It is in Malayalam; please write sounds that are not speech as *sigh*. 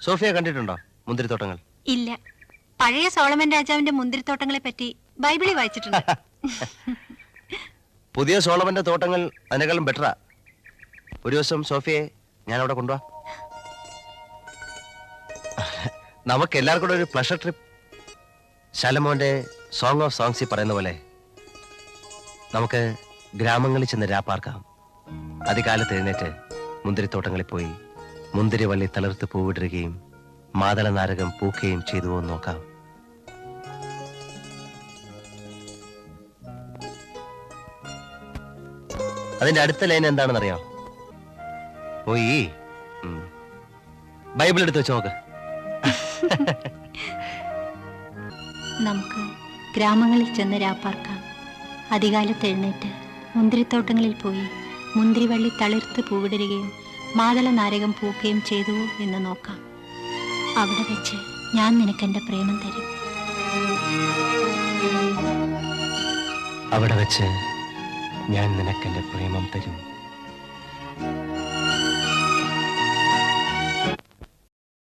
സോഫിയ കണ്ടിട്ടുണ്ടോ മുന്തിരിത്തോട്ടങ്ങൾ? ഇല്ല. പഴയ സോളമൻ രാജാവിന്റെ മുന്തിരിത്തോട്ടങ്ങളെ പറ്റി ബൈബിളിൽ വായിച്ചിട്ടുണ്ട്. *laughs* പുതിയ സോളമന്റെ തോട്ടങ്ങൾ അതിനേക്കാളും ബെറ്ററാ ഒരു ദിവസം സോഫിയെ ഞാൻ അവിടെ കൊണ്ടുപോവാ നമുക്ക് എല്ലാവർക്കും കൂടെ ഒരു പ്ലഷർ ട്രിപ്പ് ശലമോന്റെ സോങ് ഓഫ് സോങ്സി പറയുന്ന പോലെ നമുക്ക് ഗ്രാമങ്ങളിൽ ചെന്ന് രാപ്പാർക്കാം അധികാലത്ത് എഴുന്നേറ്റ് മുന്തിരിത്തോട്ടങ്ങളിൽ പോയി മുന്തിരിവള്ളി തളിർത്ത് പൂവിടുകയും മാതള നാരകം പൂക്കുകയും ചെയ്തുവോ നോക്കാം. അതിന്റെ അടുത്ത ലൈൻ എന്താണെന്ന് അറിയാം പോയി ബൈബിൾ എടുത്ത് വെച്ച് നോക്ക്. നമുക്ക് ഗ്രാമങ്ങളിൽ ചെന്ന് രാപ്പാർക്കാം അധികാലത്ത് എഴുന്നേറ്റ് മുന്തിരിത്തോട്ടങ്ങളിൽ പോയി മുന്തിരിവള്ളി തളിർത്ത് പൂവിടരുകയും മാതള നാരകം പൂക്കുകയും ചെയ്തുവോ എന്ന് നോക്കാം. അവിടെ വെച്ച് ഞാൻ നിനക്കെന്റെ പ്രേമം തരും. അവിടെ വെച്ച് ഞാൻ നിനക്കെന്റെ പ്രേമം തരും.